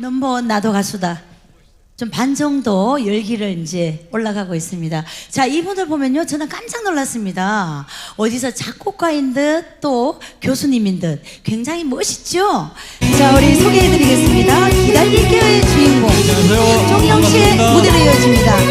넘버원 나도 가수다. 좀 반 정도 열기를 이제 올라가고 있습니다. 자, 이분을 보면요. 저는 깜짝 놀랐습니다. 어디서 작곡가인 듯 또 교수님인 듯 굉장히 멋있죠? 자, 우리 소개해드리겠습니다. 기다릴게요의 주인공. 안녕하세요. 종영 씨의 무대로 이어집니다.